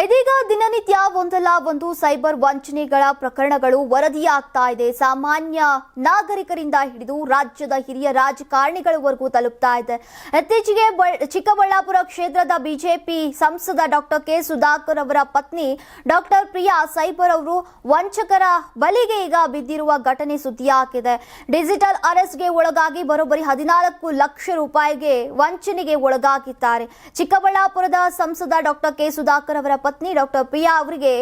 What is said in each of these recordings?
ಇದೀಗ ದಿನನಿತ್ಯ ಒಂದಲ್ಲ ಒಂದು ಸೈಬರ್ ವಂಚನೆಗಳ ಪ್ರಕರಣಗಳು ವರದಿಯಾಗ್ತಾ ಇದೆ. ಸಾಮಾನ್ಯ ನಾಗರಿಕರಿಂದ ಹಿಡಿದು ರಾಜ್ಯದ ಹಿರಿಯ ರಾಜಕಾರಣಿಗಳವರೆಗೂ ತಲುಪ್ತಾ ಇದೆ. ಇತ್ತೀಚೆಗೆ ಚಿಕ್ಕಬಳ್ಳಾಪುರ ಕ್ಷೇತ್ರದ ಬಿಜೆಪಿ ಸಂಸದ ಡಾಕ್ಟರ್ ಕೆ ಸುಧಾಕರ್ ಅವರ ಪತ್ನಿ ಡಾಕ್ಟರ್ ಪ್ರಿಯಾ ಸೈಬರ್ ಅವರು ವಂಚಕರ ಬಲಿಗೆ ಈಗ ಬಿದ್ದಿರುವ ಘಟನೆ ಸುದ್ದಿಯಾಗಿದೆ. ಡಿಜಿಟಲ್ ಅರೆಸ್ಟ್ಗೆ ಒಳಗಾಗಿ ಬರೋಬ್ಬರಿ ಹದಿನಾಲ್ಕು ಲಕ್ಷ ರೂಪಾಯಿಗೆ ವಂಚನೆಗೆ ಒಳಗಾಗಿದ್ದಾರೆ. ಚಿಕ್ಕಬಳ್ಳಾಪುರದ ಸಂಸದ ಡಾಕ್ಟರ್ ಕೆ ಸುಧಾಕರ್ ಅವರ ಪತ್ನಿ ಡಾಕ್ಟರ್ ಪ್ರಿಯಾ ಅವರಿಗೆ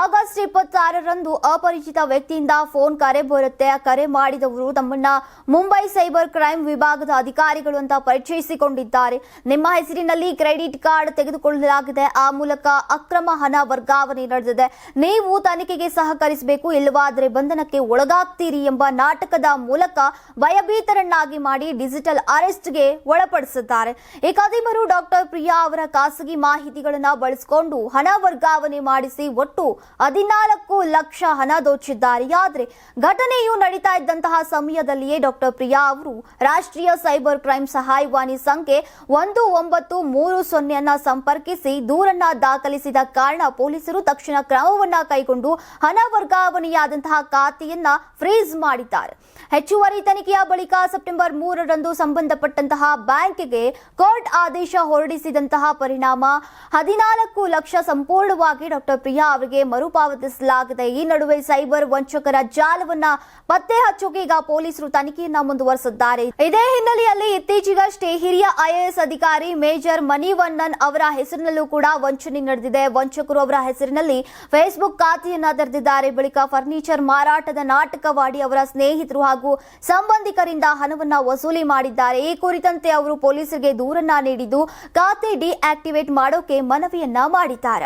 ಆಗಸ್ಟ್ ಇಪ್ಪತ್ತಾರರಂದು ಅಪರಿಚಿತ ವ್ಯಕ್ತಿಯಿಂದ ಫೋನ್ ಕರೆ ಬರುತ್ತೆ. ಆ ಕರೆ ಮಾಡಿದವರು ತಮ್ಮನ್ನ ಮುಂಬೈ ಸೈಬರ್ ಕ್ರೈಮ್ ವಿಭಾಗದ ಅಧಿಕಾರಿಗಳು ಅಂತ ಪರಿಚಯಿಸಿಕೊಂಡಿದ್ದಾರೆ. ನಿಮ್ಮ ಹೆಸರಿನಲ್ಲಿ ಕ್ರೆಡಿಟ್ ಕಾರ್ಡ್ ತೆಗೆದುಕೊಳ್ಳಲಾಗಿದೆ. ಆ ಮೂಲಕ ಅಕ್ರಮ ಹಣ ವರ್ಗಾವಣೆ ನಡೆದಿದೆ. ನೀವು ತನಿಖೆಗೆ ಸಹಕರಿಸಬೇಕು, ಇಲ್ಲವಾದರೆ ಬಂಧನಕ್ಕೆ ಒಳಗಾಗ್ತೀರಿ ಎಂಬ ನಾಟಕದ ಮೂಲಕ ಭಯಭೀತರನ್ನಾಗಿ ಮಾಡಿ ಡಿಜಿಟಲ್ ಅರೆಸ್ಟ್ಗೆ ಒಳಪಡಿಸಿದ್ದಾರೆ. ಏಕಾದಿಮರು ಕದಿಮರು ಡಾಕ್ಟರ್ ಪ್ರಿಯಾ ಅವರ ಖಾಸಗಿ ಮಾಹಿತಿಗಳನ್ನು ಬಳಸಿಕೊಂಡು ಹಣ ವರ್ಗಾವಣೆ ಮಾಡಿಸಿ ಒಟ್ಟು ಹದಿನಾಲ್ಕು ಲಕ್ಷ ಹಣ ದೋಚಿದ್ದಾರೆ. ಆದರೆ ಘಟನೆಯು ನಡೀತಾ ಇದ್ದಂತಹ ಸಮಯದಲ್ಲಿಯೇ ಡಾಕ್ಟರ್ ಪ್ರಿಯಾ ಅವರು ರಾಷ್ಟ್ರೀಯ ಸೈಬರ್ ಕ್ರೈಮ್ ಸಹಾಯವಾಣಿ ಸಂಖ್ಯೆ ಒಂದು ಒಂಬತ್ತು ಮೂರು ಸೊನ್ನೆಯನ್ನ ಸಂಪರ್ಕಿಸಿ ದೂರನ್ನ ದಾಖಲಿಸಿದ ಕಾರಣ ಪೊಲೀಸರು ತಕ್ಷಣ ಕ್ರಮವನ್ನ ಕೈಗೊಂಡು ಹಣ ವರ್ಗಾವಣೆಯಾದಂತಹ ಖಾತೆಯನ್ನ ಫ್ರೀಸ್ ಮಾಡಿದ್ದಾರೆ. ಹೆಚ್ಚುವರಿ ತನಿಖೆಯ ಬಳಿಕ ಸೆಪ್ಟೆಂಬರ್ ಮೂರರಂದು ಸಂಬಂಧಪಟ್ಟಂತಹ ಬ್ಯಾಂಕ್ಗೆ ಕೋರ್ಟ್ ಆದೇಶ ಹೊರಡಿಸಿದಂತಹ ಪರಿಣಾಮ ಹದಿನಾಲ್ಕು ಲಕ್ಷ ಸಂಪೂರ್ಣವಾಗಿ ಡಾಕ್ಟರ್ ಪ್ರಿಯಾ ಅವರಿಗೆ ಮರುಪಾವತಿಸಲಾಗಿದೆ. ಈ ನಡುವೆ ಸೈಬರ್ ವಂಚಕರ ಜಾಲವನ್ನ ಪತ್ತೆ ಹಚ್ಚೋಕೆ ಈಗ ಪೊಲೀಸರು ತನಿಖೆಯನ್ನ ಮುಂದುವರೆಸಿದ್ದಾರೆ. ಇದೇ ಹಿನ್ನೆಲೆಯಲ್ಲಿ ಇತ್ತೀಚೆಗಷ್ಟೇ ಹಿರಿಯ ಐಎಎಸ್ ಅಧಿಕಾರಿ ಮೇಜರ್ ಮಣಿವಣ್ಣನ್ ಅವರ ಹೆಸರಿನಲ್ಲೂ ಕೂಡ ವಂಚನೆ ನಡೆದಿದೆ. ವಂಚಕರು ಅವರ ಹೆಸರಿನಲ್ಲಿ ಫೇಸ್ಬುಕ್ ಖಾತೆಯನ್ನ ತೆರೆದಿದ್ದಾರೆ. ಬಳಿಕ ಫರ್ನಿಚರ್ ಮಾರಾಟದ ನಾಟಕವಾಡಿ ಅವರ ಸ್ನೇಹಿತರು ಹಾಗೂ ಸಂಬಂಧಿಕರಿಂದ ಹಣವನ್ನ ವಸೂಲಿ ಮಾಡಿದ್ದಾರೆ. ಈ ಕುರಿತಂತೆ ಅವರು ಪೊಲೀಸರಿಗೆ ದೂರನ್ನ ನೀಡಿದ್ದು, ಖಾತೆ ಡಿಆಕ್ಟಿವೇಟ್ ಮಾಡೋಕೆ ಮನವಿಯನ್ನ ಮಾಡಿದ್ದಾರೆ.